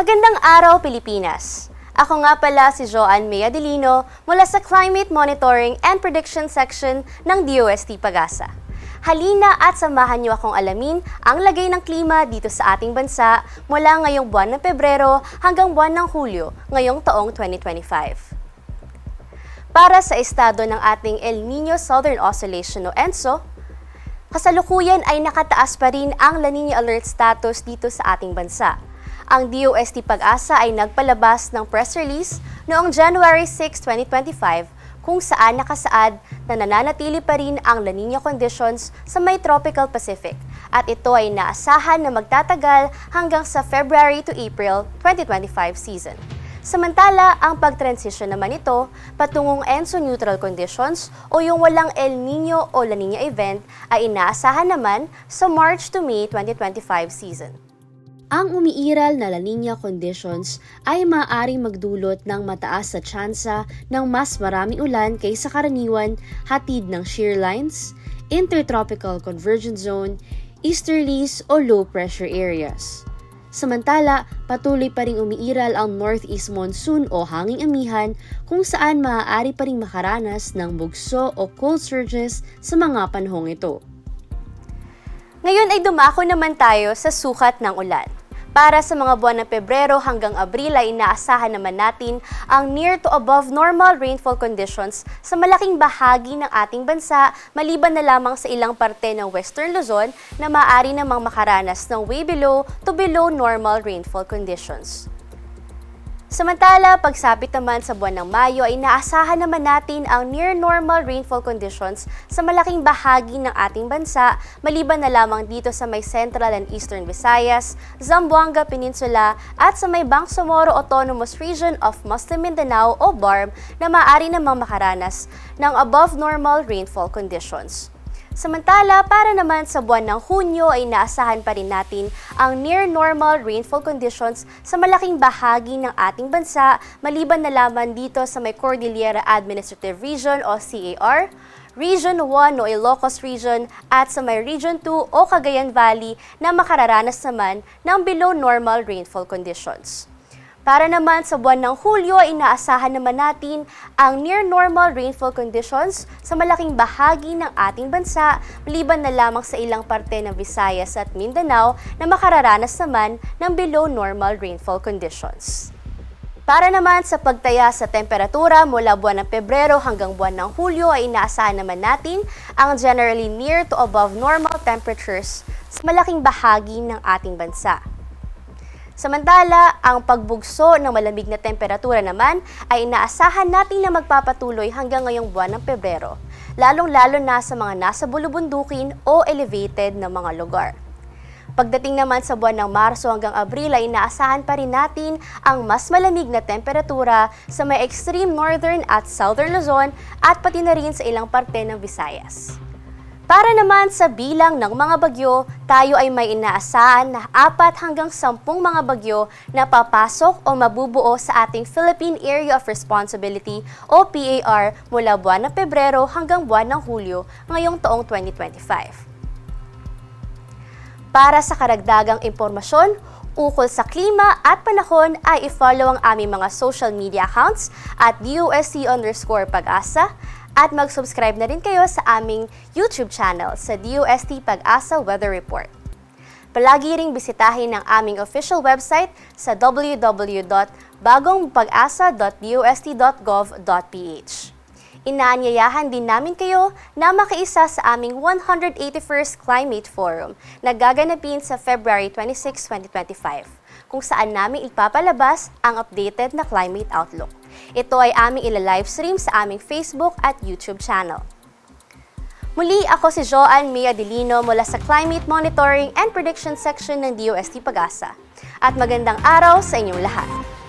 Magandang araw, Pilipinas! Ako nga pala si Joanne Mea Delino mula sa Climate Monitoring and Prediction Section ng DOST Pagasa. Halina at samahan niyo akong alamin ang lagay ng klima dito sa ating bansa mula ngayong buwan ng Pebrero hanggang buwan ng Hulyo ngayong taong 2025. Para sa estado ng ating El Nino Southern Oscillation o ENSO, kasalukuyan ay nakataas pa rin ang La Nina Alert status dito sa ating bansa. Ang DOST Pag-asa ay nagpalabas ng press release noong January 6, 2025 kung saan nakasaad na nananatili pa rin ang La Nina conditions sa may tropical Pacific at ito ay naasahan na magtatagal hanggang sa February to April 2025 season. Samantala, ang pag-transition naman ito patungong ENSO neutral conditions o yung walang El Nino o La Nina event ay inaasahan naman sa March to May 2025 season. Ang umiiral na La Nina conditions ay maaaring magdulot ng mataas sa tsansa ng mas maraming ulan kaysa karaniwan hatid ng shear lines, intertropical convergence zone, easterlies o low pressure areas. Samantala, patuloy pa ring umiiral ang northeast monsoon o hanging amihan kung saan maaari pa ring makaranas ng bugso o cold surges sa mga panahong ito. Ngayon ay dumako naman tayo sa sukat ng ulan. Para sa mga buwan ng Pebrero hanggang Abril ay inaasahan naman natin ang near to above normal rainfall conditions sa malaking bahagi ng ating bansa maliban na lamang sa ilang parte ng Western Luzon na maaari namang makaranas ng way below to below normal rainfall conditions. Samantala, pagsapit naman sa buwan ng Mayo ay naasahan naman natin ang near normal rainfall conditions sa malaking bahagi ng ating bansa maliban na lamang dito sa may Central and Eastern Visayas, Zamboanga Peninsula at sa may Bangsamoro Autonomous Region of Muslim Mindanao o BARM na maaari namang makaranas ng above normal rainfall conditions. Samantala, para naman sa buwan ng Hunyo ay naasahan pa rin natin ang near normal rainfall conditions sa malaking bahagi ng ating bansa maliban na lamang dito sa may Cordillera Administrative Region o CAR, Region 1 o Ilocos Region at sa may Region 2 o Cagayan Valley na makararanas naman ng below normal rainfall conditions. Para naman sa buwan ng Hulyo, inaasahan naman natin ang near normal rainfall conditions sa malaking bahagi ng ating bansa, maliban na lamang sa ilang parte ng Visayas at Mindanao na makararanas naman ng below normal rainfall conditions. Para naman sa pagtaya sa temperatura mula buwan ng Pebrero hanggang buwan ng Hulyo ay inaasahan naman natin ang generally near to above normal temperatures sa malaking bahagi ng ating bansa. Samantala, ang pagbugso ng malamig na temperatura naman ay inaasahan natin na magpapatuloy hanggang ngayong buwan ng Pebrero, lalong-lalo na sa mga nasa bulubundukin o elevated na mga lugar. Pagdating naman sa buwan ng Marso hanggang Abril ay inaasahan pa rin natin ang mas malamig na temperatura sa may extreme northern at southern Luzon at pati na rin sa ilang parte ng Visayas. Para naman sa bilang ng mga bagyo, tayo ay may inaasahan na apat hanggang sampung mga bagyo na papasok o mabubuo sa ating Philippine Area of Responsibility o PAR mula buwan ng Pebrero hanggang buwan ng Hulyo ngayong taong 2025. Para sa karagdagang impormasyon, ukol sa klima at panahon ay i-follow ang aming mga social media accounts at DUSC underscore pag-asa at mag-subscribe na rin kayo sa aming YouTube channel sa DUST Pag-asa Weather Report. Palagi ring bisitahin ang aming official website sa www.bagongpag-asa.dust.gov.ph. Inaanyayahan din namin kayo na makiisa sa aming 181st Climate Forum na gaganapin sa February 26, 2025, kung saan namin ipapalabas ang updated na climate outlook. Ito ay aming ila-livestream sa aming Facebook at YouTube channel. Muli ako si Joanne Mia Delino mula sa Climate Monitoring and Prediction Section ng DOST Pag-asa. At magandang araw sa inyong lahat.